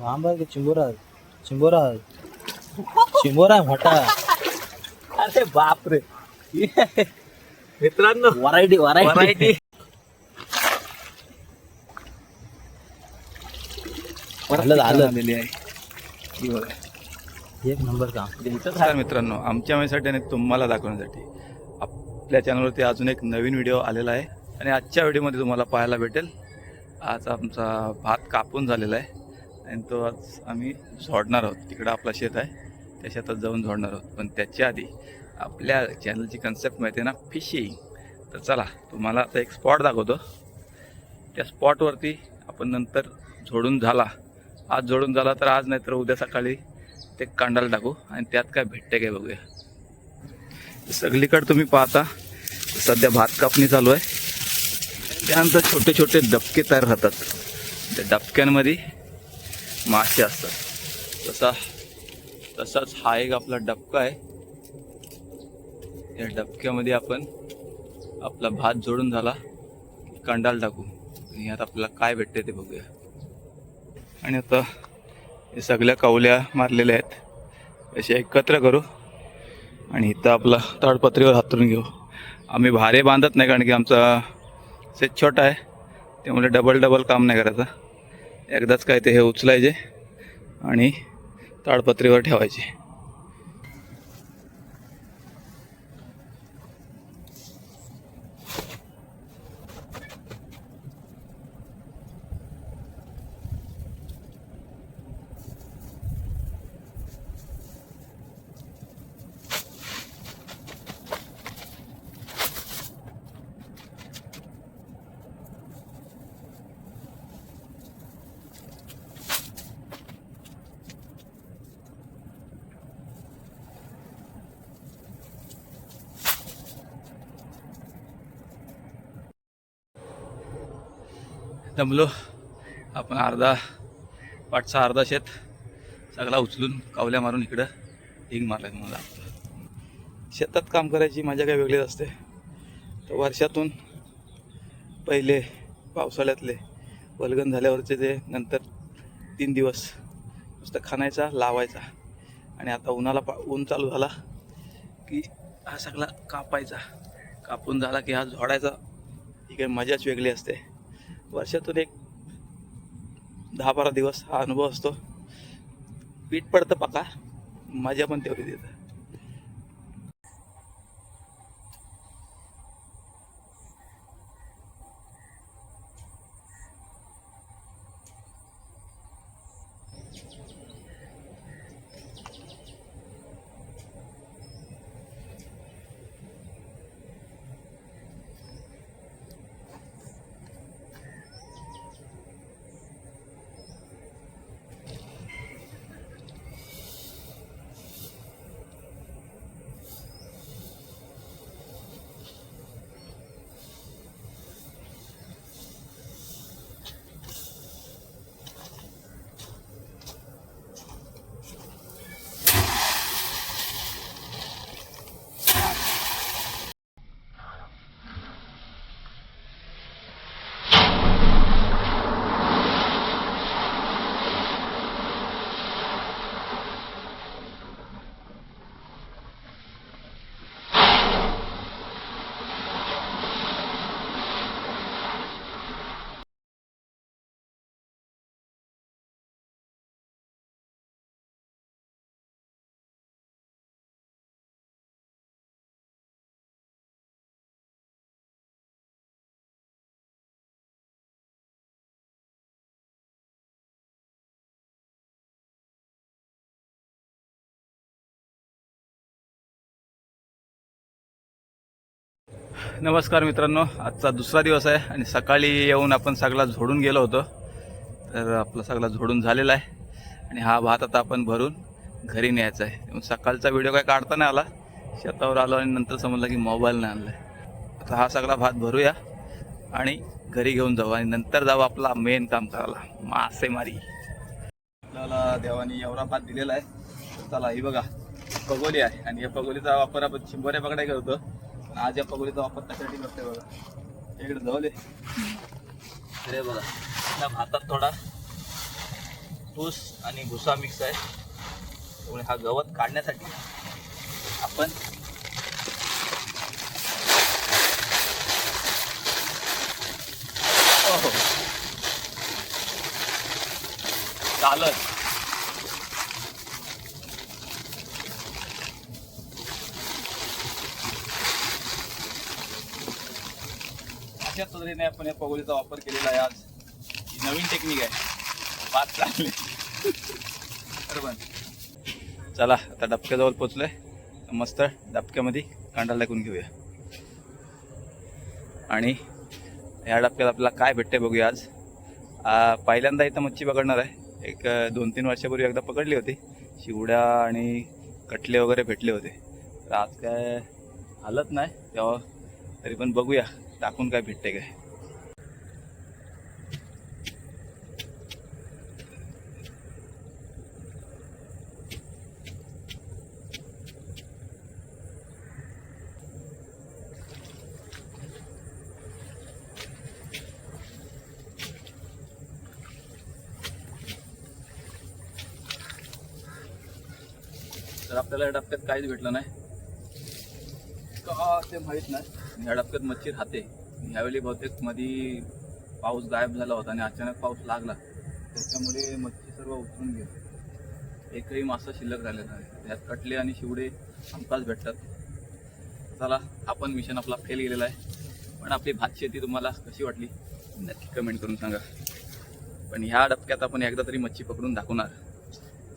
आंबा की चिंबोरा चिंबोरा चिंबोरा मोठा अरे बापरे. मित्रांनो व्हरायटी व्हरायटी व्हरायटी झालं, झालं. आलेली आहे. ही बघा. एक नंबर काम. नमस्कार मित्रांनो आमच्या माहितीसाठी आणि तुम्हाला दाखवण्यासाठी. आपल्या चॅनलवरती अजून एक नवीन व्हिडिओ आलेला आहे. आणि आजच्या व्हिडिओमध्ये तुम्हाला पाहायला भेटेल. आज आमचा भात कापून झालेला आहे. आणि तो आज आम्ही झोडणार आहोत. तिकडं आपला शेत आहे. त्या शेतात जाऊन झोडणार आहोत. पण त्याच्या आधी आपल्या चॅनलची कन्सेप्ट माहिती आहे ना? फिशिंग तर चला तुम्हाला आता एक स्पॉट दाखवतो. त्या स्पॉटवरती आपण नंतर झोडून झाला. आज जोडून झाला तर आज नाही तर उद्या सकाळी ते कांडाला टाकू आणि त्यात काय भेटते काय बघूया. सगळीकडे तुम्ही पाहता सध्या भात कापणी चालू आहे. त्यानंतर छोटे छोटे डबके तयार राहतात त्या डबक्यांमध्ये मासे असतात. तसा तसाच हा एक आपला डबका आहे. या डबक्यामध्ये आपण आपला भात जोडून झाला कंडाल टाकू. आणि यात आपल्याला काय भेटते ते बघूया. आणि आता हे सगळ्या कावल्या मारलेल्या आहेत. असे एकत्र करू. आणि इथं आपला ताडपत्रीवर हातरून घेऊ. आम्ही भारे बांधत नाही कारण की आमचा सेट छोटा आहे. त्यामुळे डबल डबल काम नाही करायचं. एकदाच काय ते हे उचलायचे आणि ताडपत्रीवर ठेवायचे. दमलो आपण अर्धा पाठचा अर्धा शेत सगळा उचलून कावल्या मारून इकडं हिंग मारलाय मला शेतात काम करायची मजा काही वेगळीच असते. तर वर्षातून पहिले पावसाळ्यातले वलगण झाल्यावरचे ते नंतर तीन दिवस नुसतं खाणायचा लावायचा. आणि आता उन्हाला पा ऊन चालू झाला की हा सगळा कापायचा. कापून झाला की हा झोडायचा. ही काही मजाच वेगळी असते. वर्षातून एक दहा बारा दिवस हा अनुभव असतो. पीठ पडतं पका मजा पण तेवढी देतं. नमस्कार मित्रांनो आजचा दुसरा दिवस आहे आणि सकाळी येऊन आपण सगळा झोडून गेलो होतो. तर आपला सगळा झोडून झालेला आहे आणि हा भात आता आपण भरून घरी न्यायचा आहे. सकाळचा व्हिडिओ काय काढता नाही आला शेतावर आलो आणि नंतर समजलं की मोबाईल नाही आणला आहे आता हा सगळा भात भरूया आणि घरी घेऊन जाऊ आणि नंतर जाऊ आपला मेन काम करायला. मासेमारी. आपल्याला देवानी एवढा भात दिलेला आहे. चला ही बघा पगोली आहे. आणि या पगोलीचा वापर आपण चिंबोऱ्या पकडाय करतो आज या पगोलीचा वापर कशासाठी करतोय बघा. इकडे धवले अरे बघा त्या भातात थोडा ऊस आणि भुसा मिक्स आहे. त्यामुळे हा गवत काढण्यासाठी आपण ओहो. चालत. अशा तऱ्हेने आपण या पगोलीचा वापर केलेला आहे आज. ही नवीन टेक्निक आहे. भात चांगली बरोबर चला आता डबक्याजवळ पोचलोय. मस्त डबक्यामध्ये कांदा टाकून घेऊया. आणि ह्या डबक्यात आपल्याला काय भेटते बघूया आज. पहिल्यांदा इथं मच्छी पकडणार आहे. एक दोन तीन वर्षापूर्वी एकदा पकडली होती. शिवड्या आणि कटले वगैरे भेटले होते. तर आज काय हालत नाही. तेव्हा तरी पण बघूया. टाकून काय भेटते काय? तर आपल्याला या डबक्यात काहीच भेटलं नाही. का ते माहीत नाही. ह्या डबक्यात मच्छी राहते. ह्यावेळी बहुतेकमध्ये पाऊस गायब झाला होता आणि अचानक पाऊस लागला. त्याच्यामुळे मच्छी सर्व उतरून गेली. एकही मासा शिल्लक राहिलेला नाही. त्यात कटले आणि शिवडे हमखास भेटतात. चला आपण मिशन आपला फेल गेलेला आहे. पण आपली भात शेती तुम्हाला कशी वाटली? नक्की कमेंट करून सांगा. पण ह्या डबक्यात आपण एकदा तरी मच्छी पकडून दाखवणार.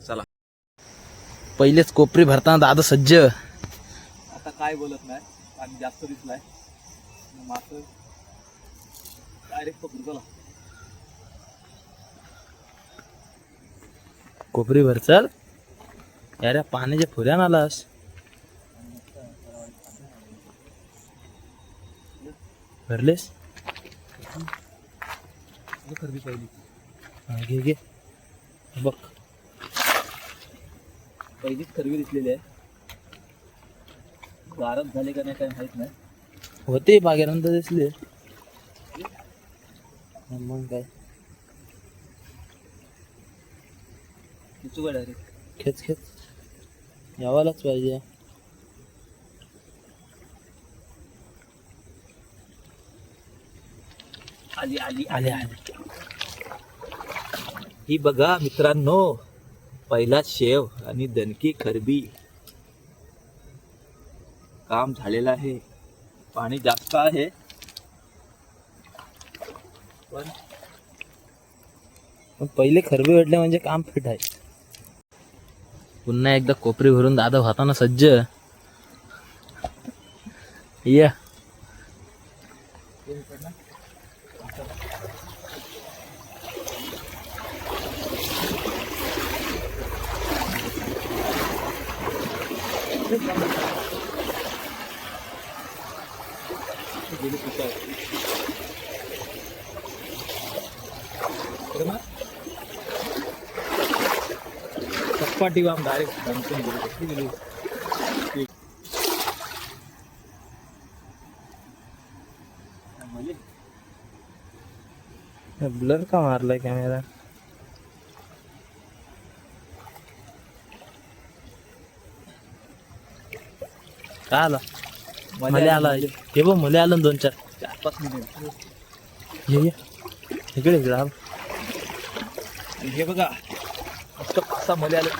चला. पहिलेच कोपरी भरताना दादा सज्ज. आता काय बोलत नाही? आणि जास्त दिसलाय. मास डायरेक्ट पकडू चला कोपरी भर चल. अरे पाण्याच्या फुऱ्यान आलास. भरलेस? खरबी पहिली. हा, घे घे. बघ. पहिलीच खरबी दिसलेली आहे. गारच झाले का नाही काय माहीत नाही. होते बागेनंतर दिसले. मग काय? डायरेक्ट खेच खेच. यावालाच पाहिजे. आली आली. आले आले. ही बघा मित्रांनो पहिला शेव आणि दणकी खरबी. काम झालेलं आहे. पाणी जास्त आहे. पण पण पहिले खरबे भेटले म्हणजे काम फिट आहे. पुन्हा एकदा कोपरी भरून दादा होताना सज्ज. या. चपाटी वाम डायरेक्ट दणकून गेली. कसली गेली? ब्लर का मारलाय कॅमेरा काय आला? मले आला हे बघ मले आलं दोन चार. चार पाच मिनिट. ये ये. इकडे इकडे हा. आणि हे बघा मस्त पासा मले आले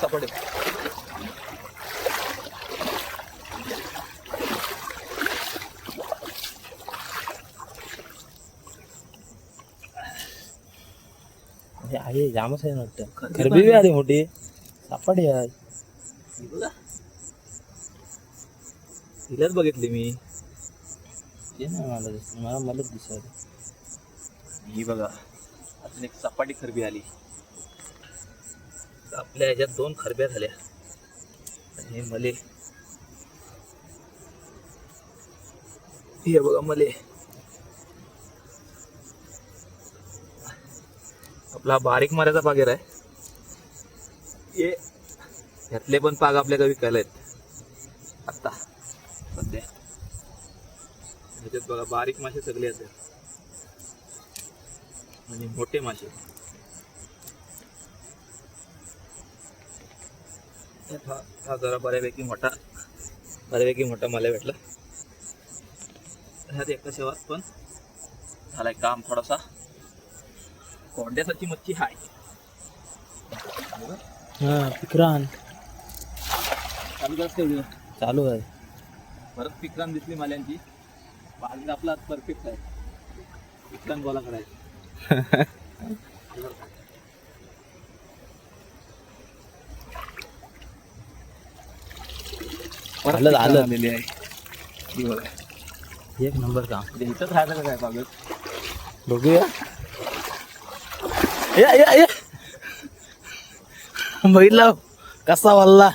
हे आहे जामच आहे ना वाटतं. खरबी आली मोठी. सापड यार. हे बघा. तिलाच बघितली मी. ते नाही मला मला मलाच दिसत ही बघा अजून एक चपाटी खरबी आली. आपल्या ह्याच्यात दोन खरब्या झाल्या. आणि हे मले. हे बघा मले. आपला बारीक माऱ्याचा पागेर आहे. हे ह्यातले पण पाग आपल्याकडे विकायला आहेत. आत्ता. ह्याच्यात बघा बारीक मासे सगळे आहेत. आणि मोठे मासे. हा जरा बऱ्यापैकी मोठा बऱ्यापैकी मोठा मला भेटला. ह्यात एका शेवात पण. झालाय काम थोडासा. कोंड्यासाची मच्छी हाय. हा विक्रांत चालू चालू आहे. परत विक्रांत दिसली माल्यांची. बाजूला आपला परफेक्ट आहे. गोला करायचा. झालं, विक्रांत झालं. आलेली आहे. बघा. एक नंबर काम. राहायचं का काय कागद बघूया. या या या. बघितलं कसा वल्ला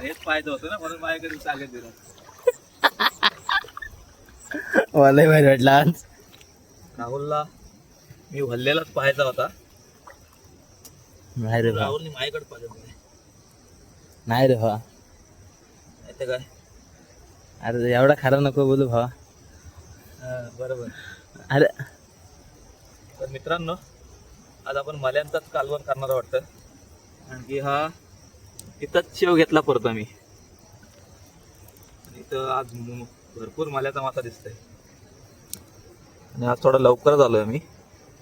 हेच पाहायचं होतं ना म्हणून माझ्या कधी सांगत दिलं. मला बाहेर भेटला आज. राहुलला मी भल्लेलाच पाहायचा होता. नाही रे भा राहुलने माझ्याकडे पाहिजे नाही. रे भा तर काय? अरे एवढा खरा नको बोलू भा हा, बरोबर. अरे. तर मित्रांनो आज आपण मल्यांचाच कालवण करणार वाटतं. आणखी हा तिथंच शेव घेतला परत आम्ही. आणि इथं आज मु- भरपूर माल्याचा मासा दिसतोय. आणि आज थोडा लवकरच आलोय आम्ही.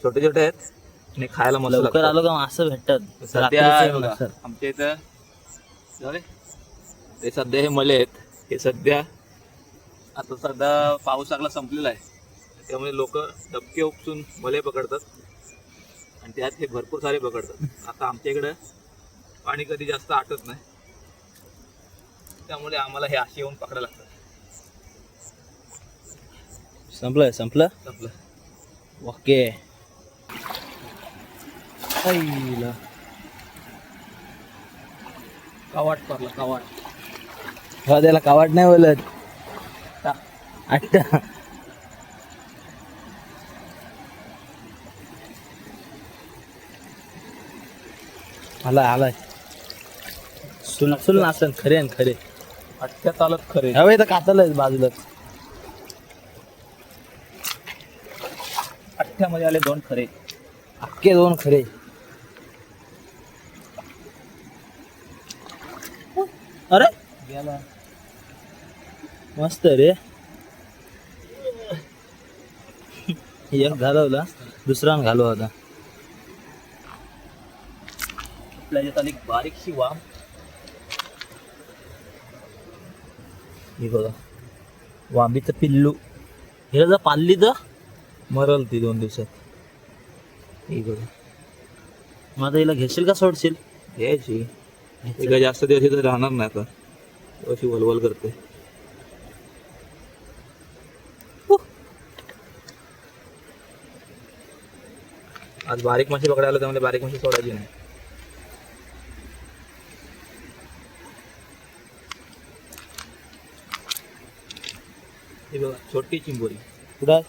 छोटे छोटे आहेत आणि खायला मस्त लवकर लागतात. आलो का मासं भेटतात. सध्या रात्रीचे बघा, मासं. आमच्या इथं. ते सध्या हे मले आहेत. हे सध्या आता सध्या पाऊस लागला संपलेला आहे. त्यामुळे लोक डबके उपसून मले पकडतात. आणि त्यात हे भरपूर सारे पकडतात. आता आमच्या इकडं पाणी कधी जास्त आटत नाही. त्यामुळे आम्हाला हे असे येऊन पकडायला लागतात. संपलं संपलं संपलं ओके. कावाट पडला कावाट हो त्याला कावाट नाही बोलत. आट्टा आलाय आलाय सुल सुल नासन खरे खरे अठ्ठ्या चालत खरे हवे तर कातलंय बाजूलाच अठ्ठ्यामध्ये आले दोन खरे. अख्खे दोन खरे. अरे? गेला. मस्त रे. एक घालवला दुसरा घालू होता आपल्या याच्यात आली बारीकशी वाम. हे बघा. वांबीचं पिल्लू. हिला जर पाल्ली तर? मरल ती दोन दिवसात. हे बघा. आता हिला घेशील का सोडशील? घ्यायची. काय जास्त दिवस इथं राहणार नाही आता. अशी वलवल करते. आज बारीक माशी पकडायला त्यामुळे बारीक माशी सोडायची नाही. ही बघा छोटी चिंबोरी. कुठं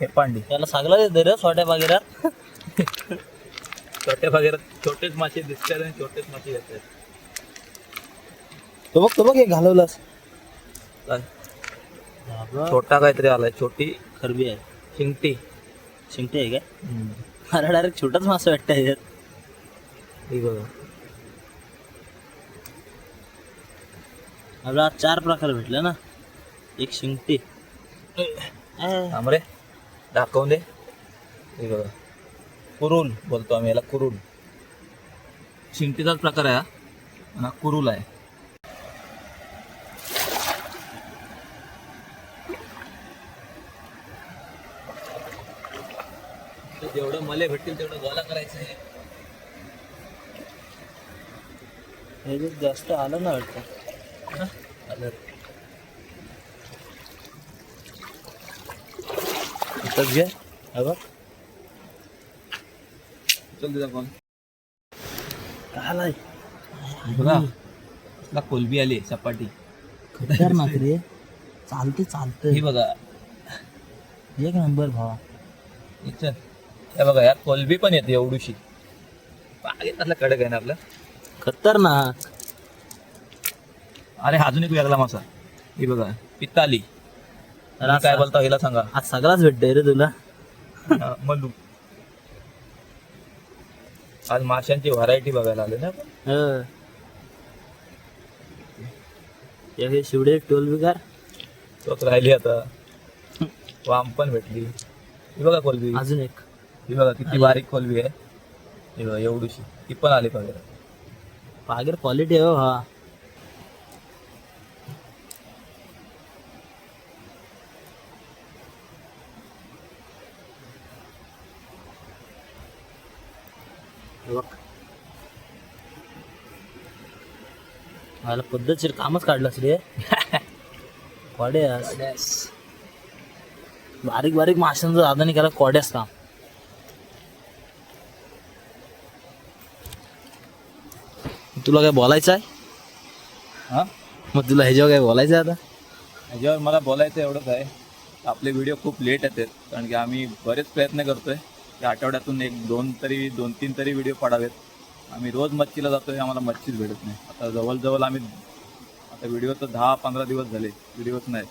हे पांडी. त्याला सगळं देते रे सोट्या बागेरा छोट्या भागेरात छोटेच मासे दिसतात आणि छोटेच मासे येतात. तो बघ तो बघ हे घालवलास. काय? छोटा काहीतरी आलाय छोटी खरबी आहे. शिंगटी. शिंगटे आहे काय अरे डायरेक्ट छोटाच मासा वाटतं याच्यात ही बघा. आज चार प्रकार भेटले ना. एक शिंगटी. अं, थांब रे. दाखवून दे. हे बघा. कुरुल बोलतो आम्ही याला कुरुल. शिंगटीचाच प्रकार आहे हा. हा कुरुल आहे. जेवढं मले भेटतील तेवढं गोळा करायचं आहे. हे जास्त आलं ना वाटतं. आलं. इथंच घे. हे बघ. कसला कोलबी आली सपाटी खतरनाक रे. चालते चालते ही बघा. एक नंबर भावा. इथं हे बघा यात कोलबी पण येते एवढीशी. बागेत असला कडक आहे ना आपलं. खतरनाक. अरे अजून एक वेगळा मासा. ही बघा पित्ताली. काय बोलता हिला सांगा. आज सगळाच भेटतोय रे तुला. मल्लू. आज माशांची व्हरायटी बघायला आले ना आपण. हं. या हे शिवडे टोल बिगार. तोच राहिली आता. वाम पण भेटली. ही बघा कोलबी. अजून एक. ही बघा किती बारीक कोलबी आहे. ही बघा एवढीशी. ती पण आली बघा पागेर क्वालिटी आहे हो हा. मला पद्धतशीर कामच काढलंस रे. कोड्यास. बारीक बारीक माशांचं दादाने केला कोड्यास काम. तुला काय बोलायचं आहे? हा? मग तुला ह्याच्यावर काय बोलायचं आहे आता? ह्याच्यावर मला बोलायचं एवढंच आहे. आपले व्हिडिओ खूप लेट येतात कारण की आम्ही बरेच प्रयत्न करतोय. या आठवड्यातून एक दोन तरी दोन तीन तरी व्हिडिओ पडावेत. आम्ही रोज मच्छीला जातोय आम्हाला मच्छीच भेटत नाही. आता जवळजवळ आम्ही आता व्हिडिओ तर दहा पंधरा दिवस झाले व्हिडिओच नाही.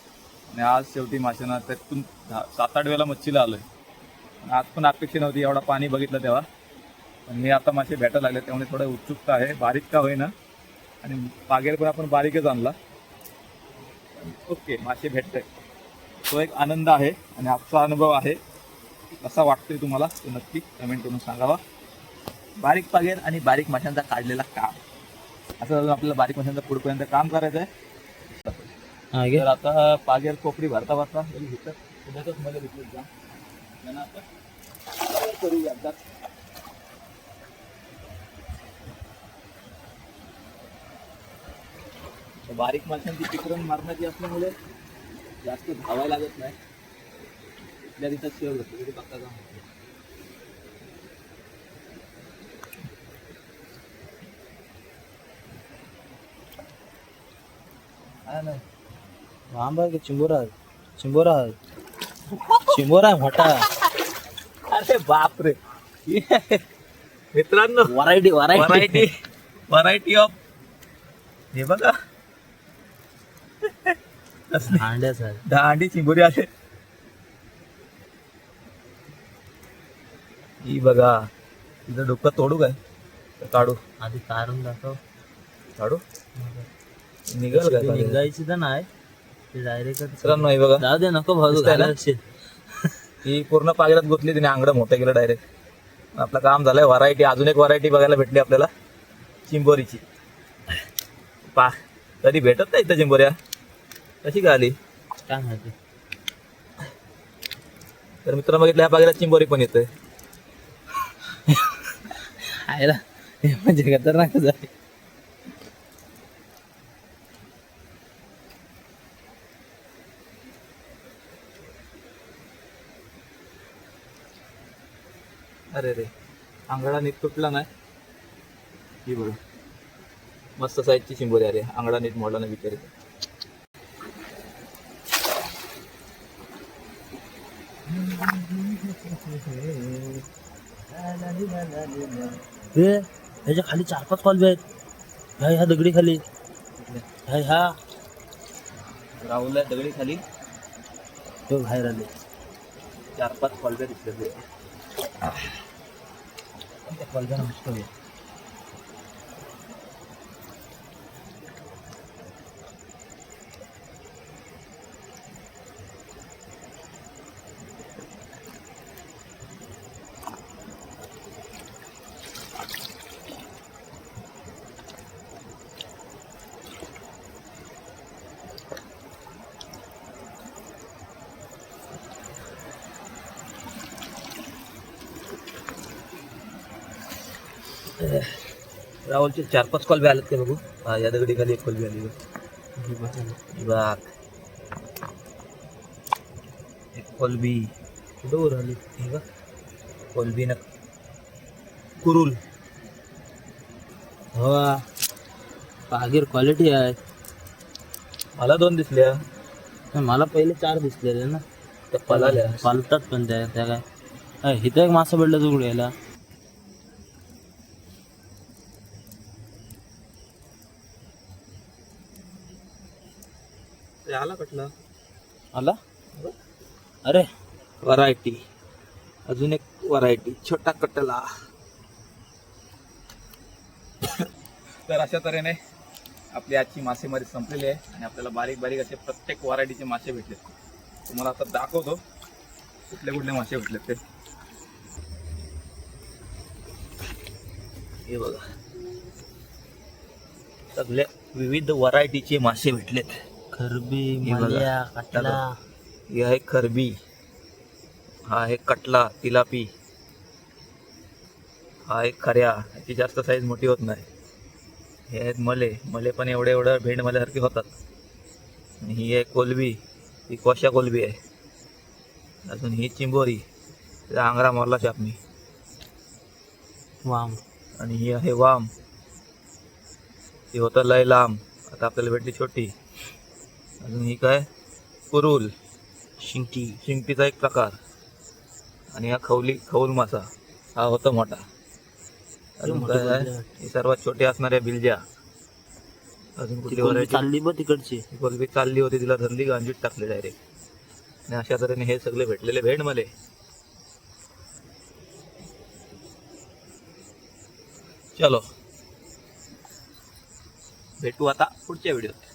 आणि आज शेवटी माशांना त्यातून दहा सात आठ वेळेला मच्छीला आलोय. आहे आज पण अपेक्षा नव्हती एवढा पाणी बघितलं तेव्हा. पण मी आता मासे भेटायला लागले त्यामुळे थोडं उत्सुकता आहे. बारीक का होईना. आणि पागेर पण आपण बारीकच आणला. ओके मासे भेटतंय तो एक आनंद आहे आणि आजचा अनुभव आहे. कसा वाटतोय तुम्हाला? तो नक्की कमेंट करून सांगावा. बारीक पागेर आणि बारीक माशांचा काढलेला काम. असं अजून आपल्याला बारीक माशांचा पुढपर्यंत काम करायचं आहे. तर आता पागेर कोपरी भरता भरता घेतात उद्याच मला घेतलं जा त्यांना बारीक माशांची पिकरण मारण्याची असल्यामुळे जास्त धावायला लागत नाही. इथल्या तिथं शेव घेतो तरी पक्का काम होतं. हा ना आंबा की चिंबोरा? चिंबोरा. चिंबोरा मोठा. अरे बापरे. मित्रांनो व्हरायटी व्हरायटी व्हरायटी ऑफ हे बघा. दांडी चिंबोरी आले ही बघा तिथं डोकं तोडू काय तर काढू आधी काढून दाखव काढू निघल ती निघायची तर नाही ते डायरेक्ट मित्रांनो हे बघा जाऊ दे नको भाऊ दिसतंय ना? घालायचे. ही पूर्ण पागेलात गुतली तिने आंगडं मोठं केलं डायरेक्ट आपलं काम झालंय व्हरायटी अजून एक व्हरायटी बघायला भेटली आपल्याला चिंबोरीची पा कधी भेटत नाही इथं चिंबोऱ्या कशी काय आली काय माहिती तर मित्र बघितलं ह्या बागेला चिंबोरी पण येतोय आयला हे म्हणजे खतरनाकच आहे. अरे रे आंगडा नीट तुटला नाही? ही बघ. मस्त साईजची शिंबोरी अरे आंगडा नीट मोडला नाही बिचारी हे ह्याच्या खाली चार पाच कॉलबे आहेत. ह्या ह्या दगडी खाली. ह्या ह्या. राहुलला दगडी खाली. हे बाहेर आले. चार पाच कॉलब्या दिसले त्या मस्त आहे. राहुलचे चार पाच कॉल बी आलेत ते बघू. हा या दगडी खाली एक कॉलबी आली. बघ. एक कोलबी कुठं वर आली? हे बघ. कोलबी न कुरुल. हो. पागीर क्वालिटी आहे. मला दोन दिसल्या. मला पहिले चार दिसलेले ना. त्या पलाल्या. पालतात पण त्या त्या काय? इथं एक मासा पडला तुकडे याला ते आला? अरे. व्हरायटी अजून एक व्हरायटी छोटा कटला. तर अशा तऱ्हेने आपली आजची मासेमारी संपलेली आहे आणि आपल्याला बारीक बारीक असे प्रत्येक व्हरायटीचे मासे भेटलेत. तुम्हाला आता दाखवतो कुठले कुठले मासे भेटलेत ते. हे बघा. सगळे विविध व्हरायटीचे मासे भेटलेत. खरबी हे बघा. माल्या काटला. हे आहे खरबी. हा आहे कटला तिलापी. हा आहे खऱ्या. याची जास्त साईज मोठी होत नाही. हे आहेत मले. मले पण एवढे एवढं भेंड मल्यासारखे होतात. आणि ही आहे कोलबी. ही कोशा कोलबी आहे. अजून ही चिंबोरी. तिचा आंगरा मारला शापनी. वाम. आणि ही आहे वाम. ती होतं लय लांब. आता आपल्याला भेटली छोटी. अजून ही काय कुरुल. शिंगटी शिंगटीचा एक प्रकार. आणि हा खवली खौल मासा. हा होता मोठा. अजून काय आहे ही सर्वात छोटी असणाऱ्या बिलजा अजून कुठली व्हरायटी चालली बघ तिकडची. कोलबी चालली होती तिला धरली गांजीत टाकली डायरेक्ट आणि अशा तऱ्हेने हे सगळे भेटलेले भेंड मले चलो. भेटू आता पुढच्या व्हिडिओत